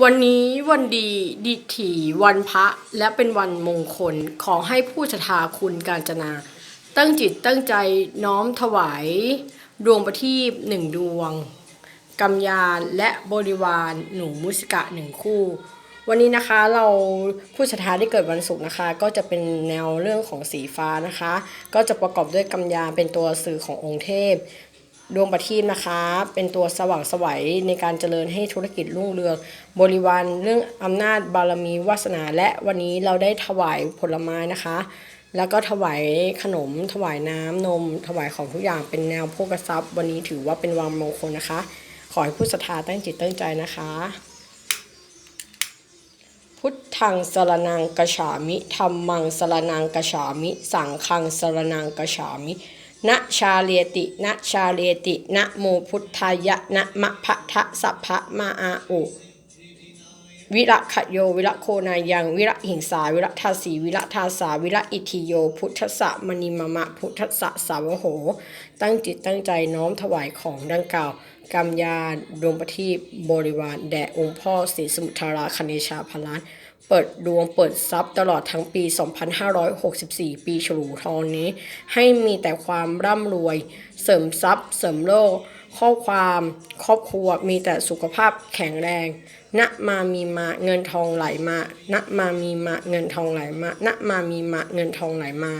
วันนี้วันดีดีถี่วันพระและเป็นวันมงคล ขอให้ผู้ชะทาคุณการจนา ตั้งจิตตั้งใจน้อมถวาย ดวงประทีปหนึ่งดวงกำยานและบริวารหนูมุสิกะหนึ่งคู่ วันนี้นะคะเราผู้ชะทาที่เกิดวันศุกร์นะคะ ก็จะเป็นแนวเรื่องของสีฟ้านะคะ ก็จะประกอบด้วยกำยานเป็นตัวสื่อขององค์เทพ ดวงประทีปนะคะ เป็นตัวสว่างสวัยในการเจริญให้ธุรกิจรุ่งเรือง บริวารเรื่องอำนาจบารมีวาสนา และวันนี้เราได้ถวายผลไม้นะคะ แล้วก็ถวายขนม ถวายน้ำนม ถวายของทุกอย่างเป็นแนวโภกทรัพย์ วันนี้ถือว่าเป็นวันมงคลนะคะ ขอให้ผู้ศรัทธาตั้งจิตตั้งใจนะคะ พุทธังสรนังกฉามิธรรมังสรนังกฉามิ สังฆังสรนังกฉามิ นะชาเลตินะชาเลตินะโมพุทธายะนะมะพะทะสัพพะมาอาอุวิระขโยวิระโคนายังวิระหิงสาวิระทาสีวิระทาสาวิระอิทิโย พุทธะมณีมะมะพุทธะสาวโห ตั้งจิตตั้งใจน้อมถวายของดังกล่าวกำยานดวงประทีปบริวารแด่องค์พ่อศรีสมุทราคเนชาพลาน เปิดดวงเปิดทรัพย์ตลอดทั้งปี 2564 ปีฉลูทองนี้ ให้มีแต่ความร่ำรวย เสริมทรัพย์ เสริมโลก ข้อความ ครอบครัวมีแต่สุขภาพแข็งแรงณมามีมาเงินทองไหลมาณมามีมาเงินทองไหลมาณมามีมาเงินทองไหลมา